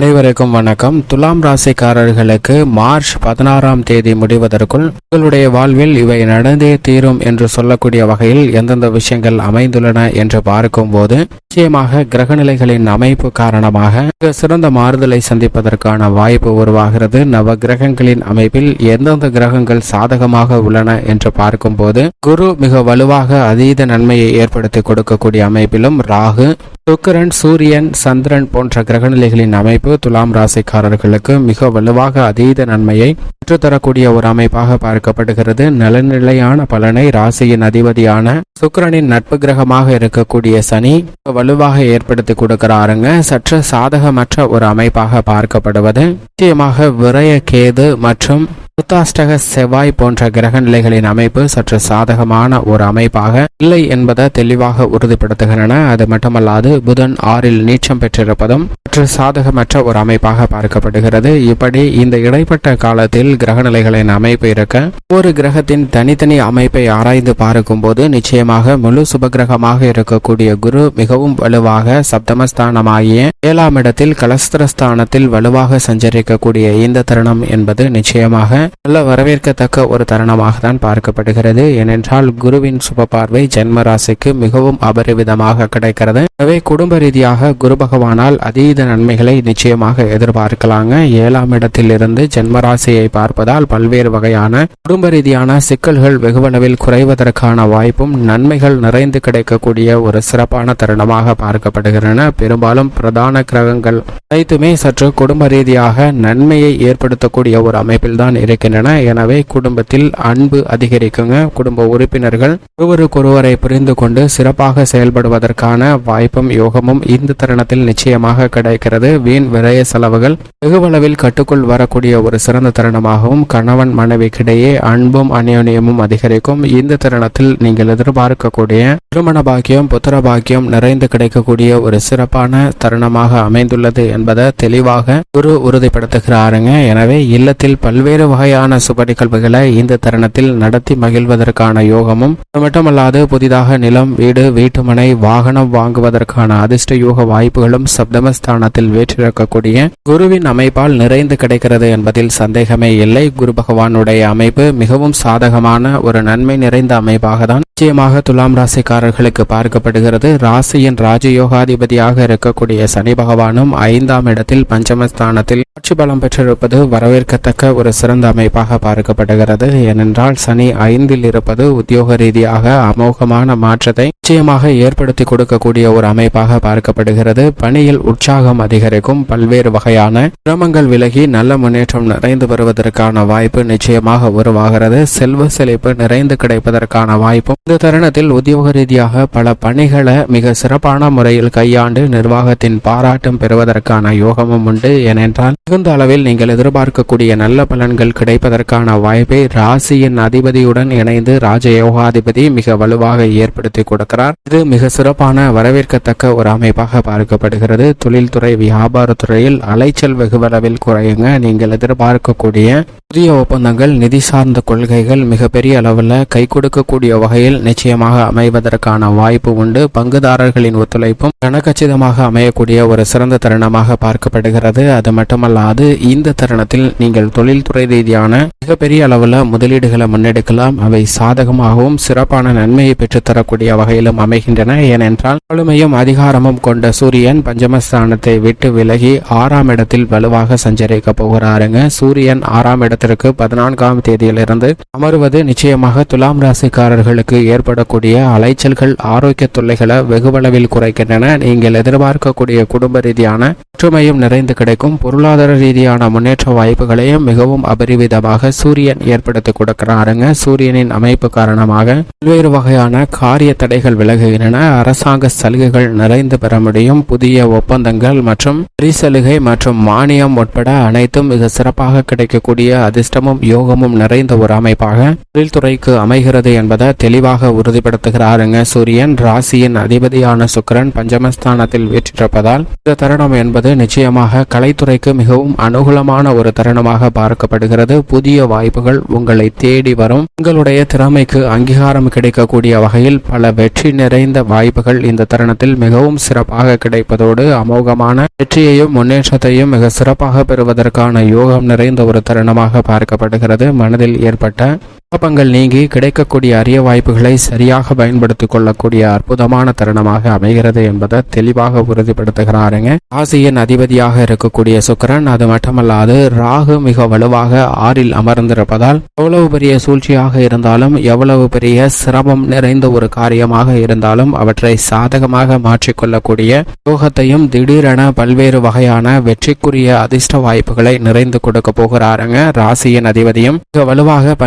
அனைவருக்கும் வணக்கம். துலாம் ராசிக்காரர்களுக்கு மார்ச் பதினாறாம் தேதி முடிவதற்குள் உங்களுடைய வாழ்வில் இவை நடந்தே தீரும் என்று சொல்லக்கூடிய வகையில் எந்தெந்த விஷயங்கள் அமைந்துள்ளன என்று பார்க்கும்போது நிச்சயமாக கிரகநிலைகளின் அமைப்பு காரணமாக மிக சிறந்த மாறுதலை சந்திப்பதற்கான வாய்ப்பு உருவாகிறது. நவ கிரகங்களின் அமைப்பில் எந்தெந்த கிரகங்கள் சாதகமாக உள்ளன என்று பார்க்கும்போது குரு மிக வலுவாக அதீத நன்மையை ஏற்படுத்தி கொடுக்கக்கூடிய அமைப்பிலும் ராகு சுக்கரன் சூரியன் சந்திரன் போன்ற கிரகநிலைகளின் அமைப்பு துலாம் ராசிக்காரர்களுக்கு மிக வலுவாக அதீத நன்மையை பெற்றுத்தரக்கூடிய ஒரு அமைப்பாக பார்க்கப்படுகிறது. நலநிலையான பலனை ராசியின் அதிபதியான சுக்கிரனின் நட்பு கிரகமாக இருக்கக்கூடிய சனி வலுவாக ஏற்படுத்தி கொடுக்கிறாருங்க. சற்று சாதகமற்ற ஒரு அமைப்பாக பார்க்கப்படுவது. நிச்சயமாக விரய கேது மற்றும் புத்தாஷ்டக செவ்வாய் போன்ற கிரக நிலைகளின் அமைப்பு சற்று சாதகமான ஒரு அமைப்பாக இல்லை என்பதை தெளிவாக உறுதிப்படுத்துகின்றன. அது மட்டுமல்லாது புதன் ஆறில் நீச்சம் பெற்றிருப்பதும் சற்று சாதகமற்ற ஒரு அமைப்பாக பார்க்கப்படுகிறது. இப்படி இந்த இடைப்பட்ட காலத்தில் கிரக நிலைகளின் அமைப்பு இருக்க ஒரு கிரகத்தின் தனித்தனி அமைப்பை ஆராய்ந்து பார்க்கும்போது நிச்சயமாக முழு சுபகிரகமாக இருக்கக்கூடிய குரு மிகவும் வலுவாக சப்தமஸ்தானமாகிய ஏழாம் இடத்தில் கலஸ்திரஸ்தானத்தில் வலுவாக சஞ்சரிக்கக்கூடிய இந்த தருணம் என்பது நிச்சயமாக நல்ல வரவேற்கத்தக்க ஒரு தருணமாக தான் பார்க்கப்படுகிறது. ஏனென்றால் குருவின் சுப பார்வை ஜென்ம ராசிக்கு மிகவும் அபரிவிதமாக கிடைக்கிறது. எனவே குடும்ப ரீதியாக குரு பகவானால் அதீத நன்மைகளை நிச்சயமாக எதிர்பார்க்கலாங்க. ஏழாம் இடத்தில் இருந்து ஜென்ம ராசியை பார்ப்பதால் பல்வேறு வகையான குடும்ப ரீதியான சிக்கல்கள் வெகுவளவில் குறைவதற்கான வாய்ப்பும் நன்மைகள் நிறைந்து கிடைக்கக்கூடிய ஒரு சிறப்பான தருணமாக பார்க்கப்படுகின்றன. பெரும்பாலும் பிரதான கிரகங்கள் அனைத்துமே சற்று குடும்ப ரீதியாக நன்மையை ஏற்படுத்தக்கூடிய ஒரு அமைப்பில் தான் இருக்கின்றன. எனவே குடும்பத்தில் அன்பு அதிகரிக்குங்க. குடும்ப உறுப்பினர்கள் ஒருவருக்கொருவரை புரிந்து கொண்டு சிறப்பாக செயல்படுவதற்கான வாய்ப்பும் யோகமும் இந்த தருணத்தில் நிச்சயமாக கிடைக்கிறது. வீண் விரய செலவுகள் வெகுவளவில் கட்டுக்குள் வரக்கூடிய ஒரு சிறந்த தருணமாகவும் கணவன் மனைவிக்கிடையே அன்பும் அந்யோன்யமும் அதிகரிக்கும். இந்த தருணத்தில் நீங்கள் எதிர்பார்க்கக்கூடிய திருமண பாக்கியம் புத்திர பாக்கியம் நிறைந்து கிடைக்கக்கூடிய ஒரு சிறப்பான தருணமாக அமைந்துள்ளது என்பதை தெளிவாக குரு உறுதிப்படுத்துகிறாருங்க. எனவே இல்லத்தில் பல்வேறு வகையான சுப நிகழ்வுகளை இந்த தருணத்தில் நடத்தி மகிழ்வதற்கான யோகமும் அது மட்டுமல்லாது புதிதாக நிலம் வீடு வீட்டுமனை வாகனம் வாங்குவதற்கான அதிர்ஷ்ட யோக வாய்ப்புகளும் சப்தமஸ்தானத்தில் வேற்றிருக்கக்கூடிய குருவின் அமைப்பால் நிறைந்து கிடைக்கிறது என்பதில் சந்தேகமே இல்லை. குரு பகவானுடைய அமைப்பு மிகவும் சாதகமான ஒரு நன்மை நிறைந்த அமைப்பாக தான் நிச்சயமாக துலாம் ராசிக்காரர்களுக்கு பார்க்கப்படுகிறது. ராசியின் ராஜயோகாதிபதியாக இருக்கக்கூடிய சனி பகவானும் ஐந்தாம் இடத்தில் பஞ்சமஸ்தானத்தில் ஆட்சி பலம் பெற்றிருப்பது வரவேற்கத்தக்க ஒரு சிறந்த அமைப்பாக பார்க்கப்படுகிறது. ஏனென்றால் சனி ஐந்தில் இருப்பது உத்தியோக ரீதியாக அமோகமான மாற்றத்தை நிச்சயமாக ஏற்படுத்தி கொடுக்கக்கூடிய ஒரு அமைப்பாக பார்க்கப்படுகிறது. பணியில் உற்சாகம் அதிகரிக்கும். பல்வேறு வகையான சிரமங்கள் விலகி நல்ல முன்னேற்றம் நிறைந்து வருவதற்கான வாய்ப்பு நிச்சயமாக உருவாகிறது. செல்வ செழிப்பு நிறைந்து கிடைப்பதற்கான வாய்ப்பும் இந்த தருணத்தில் உத்தியோக ரீதியாக பல பணிகளை மிக சிறப்பான முறையில் கையாண்டு நிர்வாகத்தின் பாராட்டும் பெறுவதற்கான யோகமும் உண்டு. ஏனென்றால் மிகுந்த அளவில் நீங்கள் எதிர்பார்க்கக்கூடிய நல்ல பலன்கள் கிடைப்பதற்கான வாய்ப்பை ராசியின் அதிபதியுடன் இணைந்து ராஜயோகாதிபதி மிக வலுவாக ஏற்படுத்தி கொடுக்கிறார். இது மிக சிறப்பான வரவேற்கத்தக்க ஒரு அமைப்பாக பார்க்கப்படுகிறது. தொழில்துறை வியாபாரத்துறையில் அலைச்சல் வெகுவளவில் குறையுங்க. நீங்கள் எதிர்பார்க்கக்கூடிய புதிய ஒப்பந்தங்கள் நிதி சார்ந்த கொள்கைகள் மிகப்பெரிய அளவில் கை கொடுக்கக்கூடிய வகையில் நிச்சயமாக அமைவதற்கான வாய்ப்பு உண்டு. பங்குதாரர்களின் ஒத்துழைப்பும் கனகச்சிதமாக அமையக்கூடிய ஒரு சிறந்த தருணமாக பார்க்கப்படுகிறது. அது மட்டுமல்லாது இந்த தருணத்தில் நீங்கள் தொழில்துறை ரீதியான மிகப்பெரிய அளவில் முதலீடுகளை முன்னெடுக்கலாம். அவை சாதகமாகவும் சிறப்பான நன்மையை பெற்றுத்தரக்கூடிய வகையிலும் அமைகின்றன. ஏனென்றால் ஆளுமையும் அதிகாரமும் கொண்ட சூரியன் பஞ்சமஸ்தானத்தை விட்டு விலகி ஆறாம் இடத்தில் வலுவாக சஞ்சரிக்க போகிறாருங்க. சூரியன் ஆறாம் இடத்திற்கு பதினான்காம் தேதியிலிருந்து அமருவது நிச்சயமாக துலாம் ராசிக்காரர்களுக்கு ஏற்படக்கூடிய அலைச்சல்கள் ஆரோக்கிய தொல்லைகளை வெகுவளவில் குறைக்கின்றன. நீங்கள் எதிர்பார்க்கக்கூடிய குடும்ப ரீதியான ஒற்றுமையும் நிறைந்து கிடைக்கும். பொருளாதார ரீதியான முன்னேற்ற வாய்ப்புகளையும் மிகவும் விதமாக சூரியன் ஏற்படுத்தி கொடுக்கிறாருங்க. சூரியனின் அமைப்பு காரணமாக பல்வேறு வகையான காரிய தடைகள் விலகுகின்றன. அரசாங்க சலுகைகள் நிறைந்து பெற முடியும். புதிய ஒப்பந்தங்கள் மற்றும் சலுகை மற்றும் மானியம் உட்பட அனைத்தும் மிக சிறப்பாக கிடைக்கக்கூடிய அதிர்ஷ்டமும் யோகமும் நிறைந்த ஒரு அமைப்பாக தொழில்துறைக்கு அமைகிறது என்பதை தெளிவாக உறுதிப்படுத்துகிறாருங்க. சூரியன் ராசியின் அதிபதியான சுக்கிரன் பஞ்சமஸ்தானத்தில் வீற்றிருப்பதால் இந்த தருணம் என்பது நிச்சயமாக கலைத்துறைக்கு மிகவும் அனுகூலமான ஒரு தருணமாக பார்க்கப்படுகிறது. இருக்கிறது புதிய வாய்ப்புகள் உங்களை தேடி வரும். உங்களுடைய திறமைக்கு அங்கீகாரம் கிடைக்கக்கூடிய வகையில் பல வெற்றி நிறைந்த வாய்ப்புகள் இந்த தருணத்தில் மிகவும் சிறப்பாக கிடைப்பதோடு அமோகமான வெற்றியையும் முன்னேற்றத்தையும் மிக சிறப்பாக பெறுவதற்கான யோகம் நிறைந்த ஒரு தருணமாக பார்க்கப்படுகிறது. மனதில் ஏற்பட்ட பாபங்கள் நீங்கி கிடைக்கக்கூடிய அரிய வாய்ப்புகளை சரியாக பயன்படுத்திக் கொள்ளக்கூடிய அற்புதமான தருணமாக அமைகிறது என்பதை தெளிவாக உறுதிப்படுத்துகிறாருங்க. ராசியின் அதிபதியாக இருக்கக்கூடிய சுக்கிரன் அது மட்டுமல்லாது ராகு மிக வலுவாக ஆறில் அமர்ந்திருப்பதால் எவ்வளவு பெரிய சூழ்ச்சியாக இருந்தாலும் எவ்வளவு பெரிய சிரமம் நிறைந்த ஒரு காரியமாக இருந்தாலும் அவற்றை சாதகமாக மாற்றிக்கொள்ளக்கூடிய யோகத்தையும் திடீரென பல்வேறு வகையான வெற்றிக்குரிய அதிர்ஷ்ட வாய்ப்புகளை நிறைந்து கொடுக்க போகிறாருங்க. ராசியின் அதிபதியும் மிக வலுவாக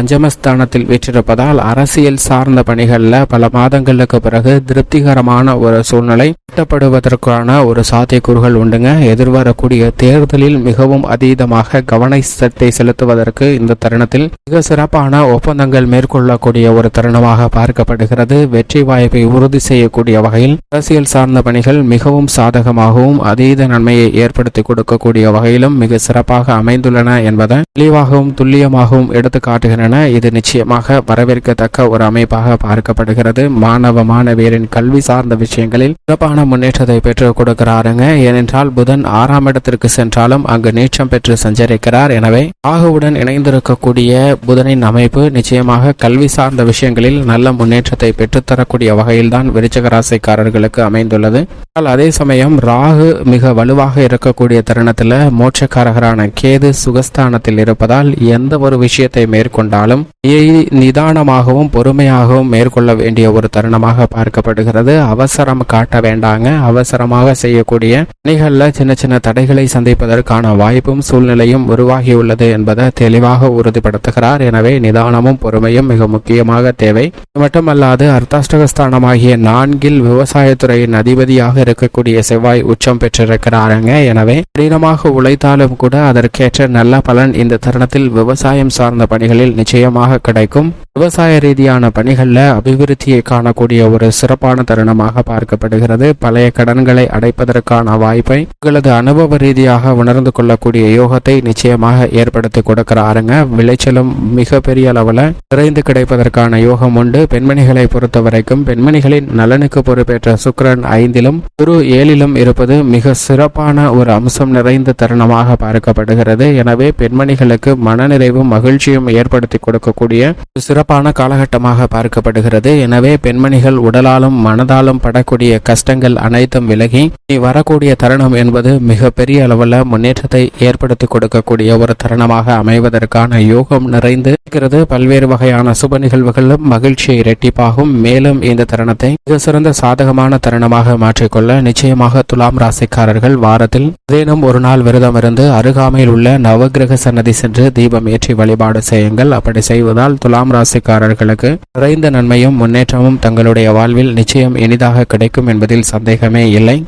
ஸ்தானத்தில் வெற்றிருப்பதால் அரசியல் சார்ந்த பணிகளில் பல மாதங்களுக்கு பிறகு திருப்திகரமான ஒரு சூழ்நிலை எட்டப்படுவதற்கான ஒரு சாத்தியக்கூறுகள் உண்டுங்க. எதிர்வரக்கூடிய தேர்தலில் மிகவும் அதீதமாக கவனத்தை செலுத்துவதற்கு இந்த தருணத்தில் மிக சிறப்பான ஒப்பந்தங்கள் மேற்கொள்ளக்கூடிய ஒரு தருணமாக பார்க்கப்படுகிறது. வெற்றி வாய்ப்பை உறுதி செய்யக்கூடிய வகையில் அரசியல் சார்ந்த பணிகள் மிகவும் சாதகமாகவும் அதீத நன்மையை ஏற்படுத்தி கொடுக்கக்கூடிய வகையிலும் மிக சிறப்பாக அமைந்துள்ளன என்பதை தெளிவாகவும் துல்லியமாகவும் எடுத்து காட்டுகின்றன. இது நிச்சயமாக வரவேற்கத்தக்க ஒரு அமைப்பாக பார்க்கப்படுகிறது. மாணவ மாணவியரின் கல்வி சார்ந்த விஷயங்களில் சிறப்பான முன்னேற்றத்தை பெற்றுக் கொடுக்கிறாருங்க. ஏனென்றால் புதன் ஆறாம் இடத்திற்கு சென்றாலும் அங்கு நீச்சம் பெற்று சஞ்சரிக்கிறார். எனவே ராகுவுடன் இணைந்திருக்கக்கூடிய புதனின் அமைப்பு நிச்சயமாக கல்வி சார்ந்த விஷயங்களில் நல்ல முன்னேற்றத்தை பெற்றுத்தரக்கூடிய வகையில்தான் விருச்சக ராசிக்காரர்களுக்கு அமைந்துள்ளது. ஆனால் அதே சமயம் ராகு மிக வலுவாக இருக்கக்கூடிய தருணத்தில் மோட்சக்காரகரான கேது சுகஸ்தானத்தில் இருப்பதால் எந்த ஒரு விஷயத்தை மேற்கொண்டாலும் இ- நிதானமாகவும் பொறுமையாகவும் மேற்கொள்ள வேண்டிய ஒரு தருணமாக பார்க்கப்படுகிறது. அவசரம் காட்ட வேண்டாங்க. அவசரமாக செய்யக்கூடிய பணிகளில் சின்ன சின்ன தடைகளை சந்திப்பதற்கான வாய்ப்பும் சூழ்நிலையும் உருவாகியுள்ளது என்பதை தெளிவாக உறுதிப்படுத்துகிறார். எனவே நிதானமும் பொறுமையும் மிக முக்கியமாக தேவை. இது மட்டுமல்லாது அர்த்தாஷ்டகஸ்தானமாகிய நான்கில் விவசாயத்துறையின் அதிபதியாக இருக்கக்கூடிய செவ்வாய் உச்சம் பெற்றிருக்கிறாருங்க. எனவே கடினமாக உழைத்தாலும் கூட அதற்கேற்ற நல்ல பலன் இந்த தருணத்தில் விவசாயம் சார்ந்த பணிகளில் நிச்சயமாக கிடைக்கும். விவசாய ரீதியான பணிகளில் அபிவிருத்தியை காணக்கூடிய ஒரு சிறப்பான தருணமாக பார்க்கப்படுகிறது. பழைய கடன்களை அடைப்பதற்கான வாய்ப்பை உங்களது அனுபவ ரீதியாக உணர்ந்து கொள்ளக்கூடிய யோகத்தை நிச்சயமாக ஏற்படுத்தி கொடுக்கிறாருங்க. விளைச்சலும் மிக பெரிய அளவில் நிறைந்து கிடைப்பதற்கான யோகம் உண்டு. பெண்மணிகளை பொறுத்த வரைக்கும் பெண்மணிகளின் நலனுக்கு பொறுப்பேற்ற சுக்ரன் ஐந்திலும் குரு ஏழிலும் இருப்பது மிக சிறப்பான ஒரு அம்சம் நிறைந்த தருணமாக பார்க்கப்படுகிறது. எனவே பெண்மணிகளுக்கு மனநிறைவும் மகிழ்ச்சியும் ஏற்படுத்தி கொடுக்கக்கூடிய ஒரு சிறப்பான காலகட்டமாக பார்க்கப்படுகிறது. எனவே பெண்மணிகள் உடலாலும் மனதாலும் படக்கூடிய கஷ்டங்கள் அனைத்தும் விலகி நீ வரக்கூடிய தருணம் என்பது மிக பெரிய அளவில் முன்னேற்றத்தை ஏற்படுத்தி கொடுக்கக்கூடிய ஒரு தருணமாக அமைவதற்கான யோகம் நிறைந்து இருக்கிறது. பல்வேறு வகையான சுப நிகழ்வுகளும் மகிழ்ச்சியை இரட்டிப்பாகும். மேலும் இந்த தருணத்தை மிக சிறந்த சாதகமான தருணமாக மாற்றிக்கொள்ள நிச்சயமாக துலாம் ராசிக்காரர்கள் வாரத்தில் ஏதேனும் ஒரு நாள் விரதம் இருந்து அருகாமையில் உள்ள நவக்கிரக சன்னதி சென்று தீபம் ஏற்றி வழிபாடு செய்யுங்கள். அப்படி செய்வதால் துலாம் ராசிக்காரர்களுக்கு நிறைந்த நன்மையும் முன்னேற்றமும் தங்களுடைய வாழ்வில் நிச்சயம் இனிதாக கிடைக்கும் என்பதில் சந்தேகமே இல்லை.